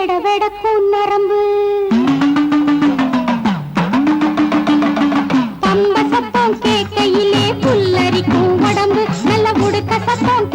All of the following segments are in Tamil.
வெட வெடக்கும் நரம்பு பம்ப சத்தம் கேட்கையிலே புல்லரிக்கும் உடம்பு. நல்ல முடுக்க சத்தம்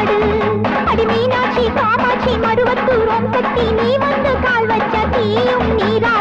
కాపాడు అది మీనాక్షి కామాక్షి మరువత్తు రోంకత్తి నీ వందు కాల్వచ్చ తీయం నీరా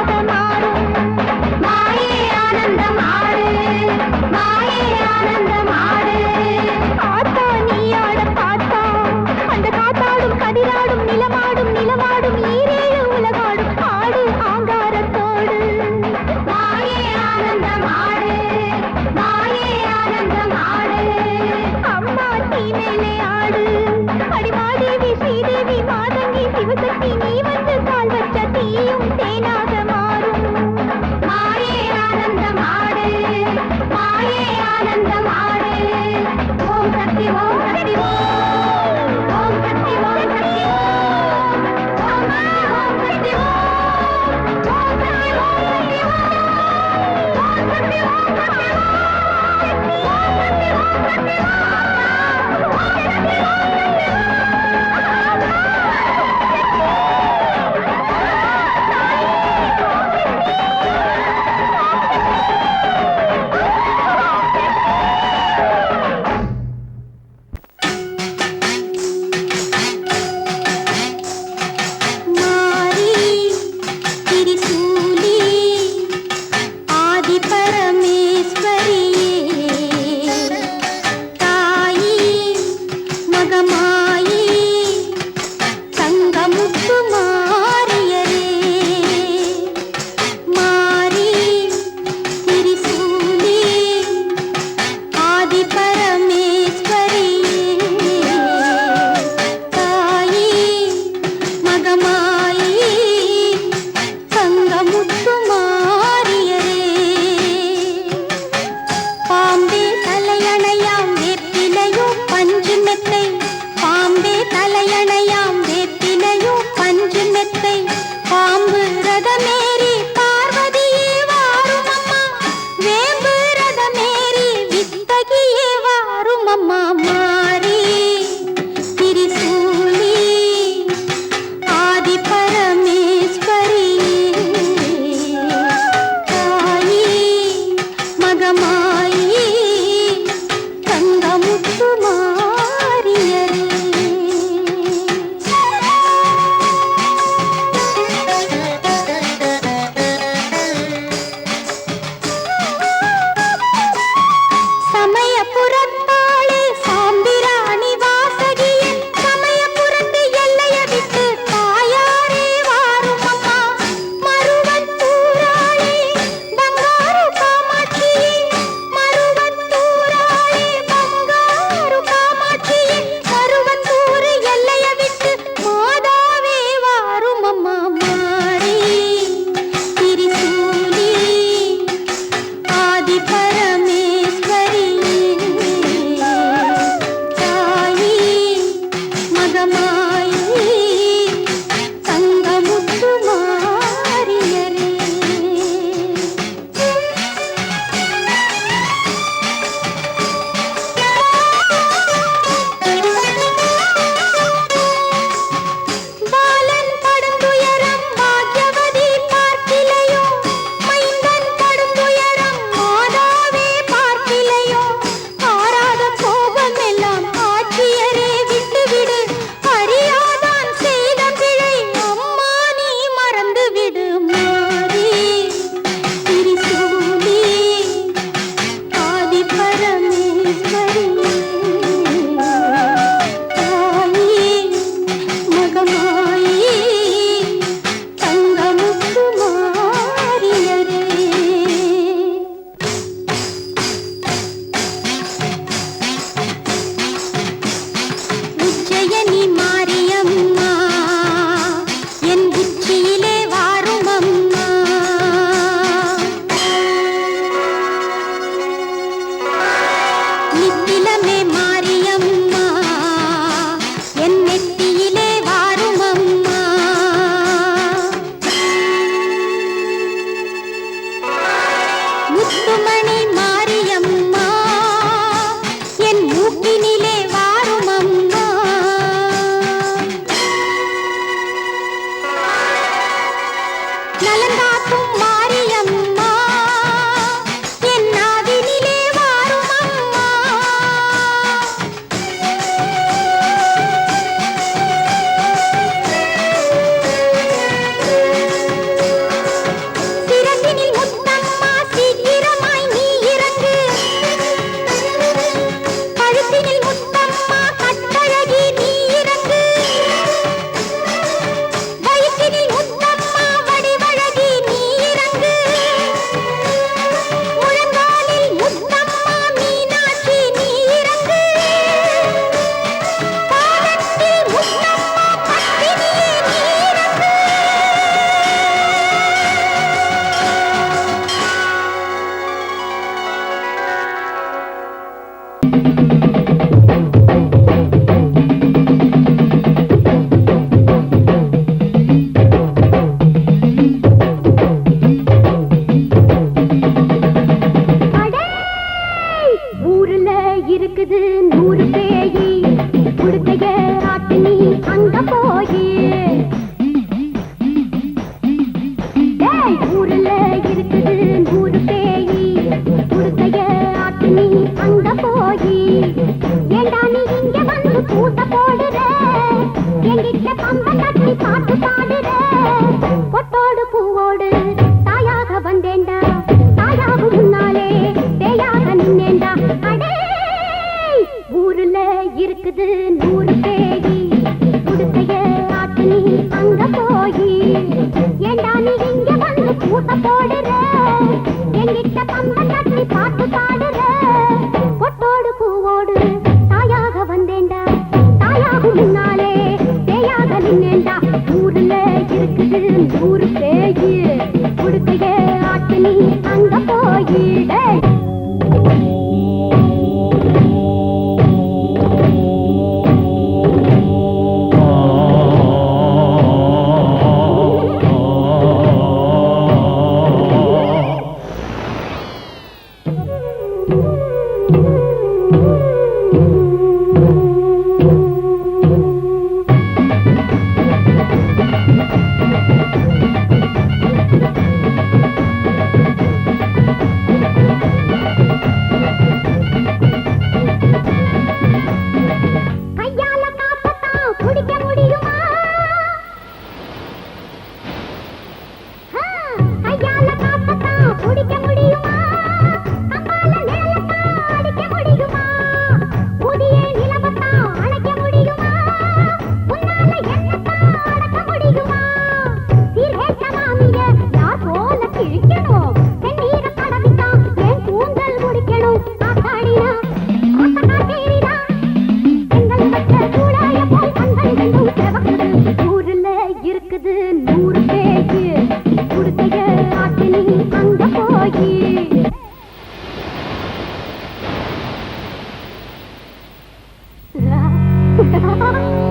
Ha ha ha!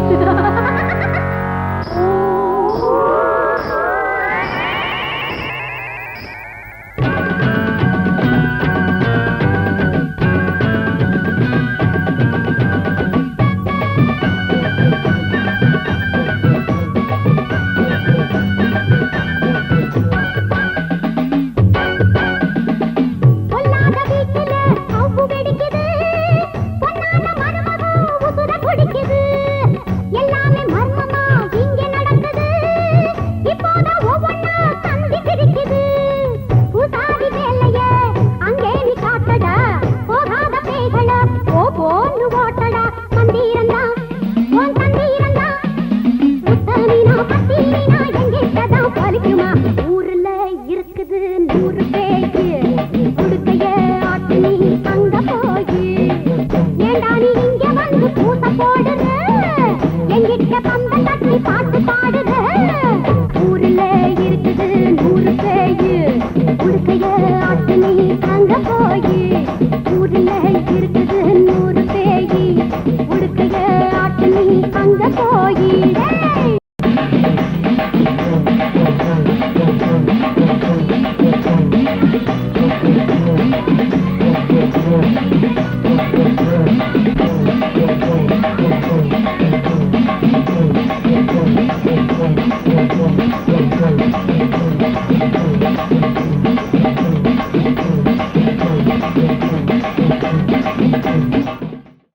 வாசனையை தாங்க போய் ஊர்ல